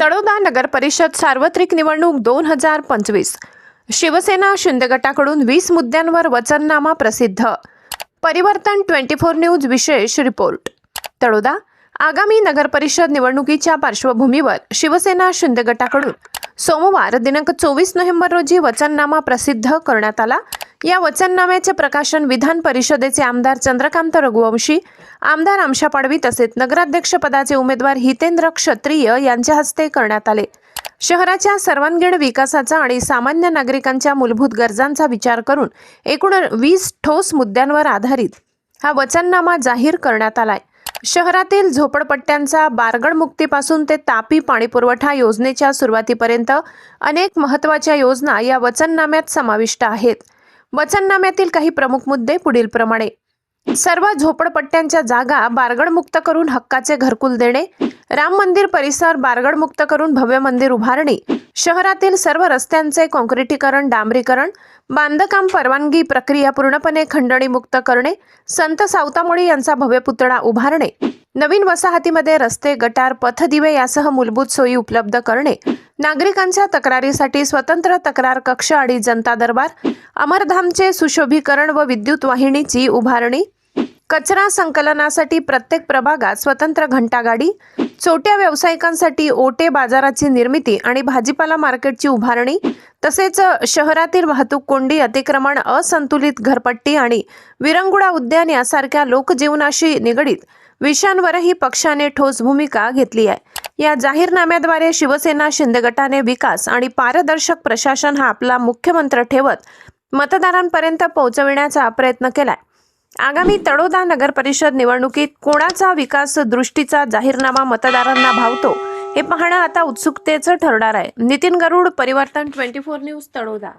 तळोदा नगर परिषद सार्वत्रिक निवडणूक दोन हजार पंचवीस. शिवसेना शिंदे गटाकडून वीस मुद्द्यांवर वचननामा प्रसिद्ध. परिवर्तन ट्वेंटी फोर न्यूज विशेष रिपोर्ट. तळोदा आगामी नगर परिषद निवडणुकीच्या पार्श्वभूमीवर शिवसेना शिंदे गटाकडून सोमवार दिनांक चोवीस नोव्हेंबर रोजी वचननामा प्रसिद्ध करण्यात आला. या वचननाम्याचे प्रकाशन विधान परिषदेचे आमदार चंद्रकांत रघुवंशी आमदार आमशा पाडवी तसेच नगराध्यक्ष पदाचे उमेदवार हितेंद्र क्षत्रिय यांच्या हस्ते करण्यात आले. शहराच्या सर्वांगीण विकासाचा आणि सामान्य नागरिकांच्या मूलभूत गरजांचा विचार करून एकूण वीस ठोस मुद्द्यांवर आधारित हा वचननामा जाहीर करण्यात आलाय. शहरातील झोपडपट्ट्यांचा बारगड मुक्तीपासून ते तापी पाणीपुरवठा योजनेच्या सुरुवातीपर्यंत अनेक महत्त्वाच्या योजना या वचननाम्यात समाविष्ट आहेत. वचननाम्यातील काही प्रमुख मुद्दे पुढीलप्रमाणे सर्व झोपडपट्ट्यांच्या जागा बारगडमुक्त करून हक्काचे घरकुल देणे राम मंदिर परिसर बारगडमुक्त करून भव्य मंदिर उभारणी शहरातील सर्व रस्त्यांचे काँक्रिटीकरण डांबरीकरण बांधकाम परवानगी प्रक्रिया पूर्णपणे खंडणीमुक्त करणे संत सावतामोळी यांचा भव्य पुतळा उभारणे नवीन वसाहतीमध्ये रस्ते गटार पथदिवे यासह मूलभूत सोयी उपलब्ध करणे नागरिकांच्या तक्रारीसाठी स्वतंत्र तक्रार कक्ष आणि जनता दरबार अमरधामचे सुशोभीकरण व विद्युत वाहिनीची उभारणी कचरा संकलनासाठी प्रत्येक प्रभागात स्वतंत्र घंटागाडी छोट्या व्यावसायिकांसाठी ओटे बाजाराची निर्मिती आणि भाजीपाला मार्केटची उभारणी तसेच शहरातील वाहतूक कोंडी अतिक्रमण असंतुलित घरपट्टी आणि विरंगुळा उद्यान यासारख्या लोकजीवनाशी निगडीत विषयांवरही पक्षाने ठोस भूमिका घेतली आहे. या जाहीरनाम्याद्वारे शिवसेना शिंदे गटाने विकास आणि पारदर्शक प्रशासन हा आपला मुख्यमंत्र ठेवत मतदारांपर्यंत पोहोचविण्याचा प्रयत्न केलाय. आगामी तळोदा नगर परिषद निवडणुकीत कोणाचा विकास दृष्टीचा जाहीरनामा मतदारांना भावतो हे पाहणं आता उत्सुकतेचं ठरणार आहे. नितीन गरुड परिवर्तन ट्वेंटी फोर न्यूज तळोदा.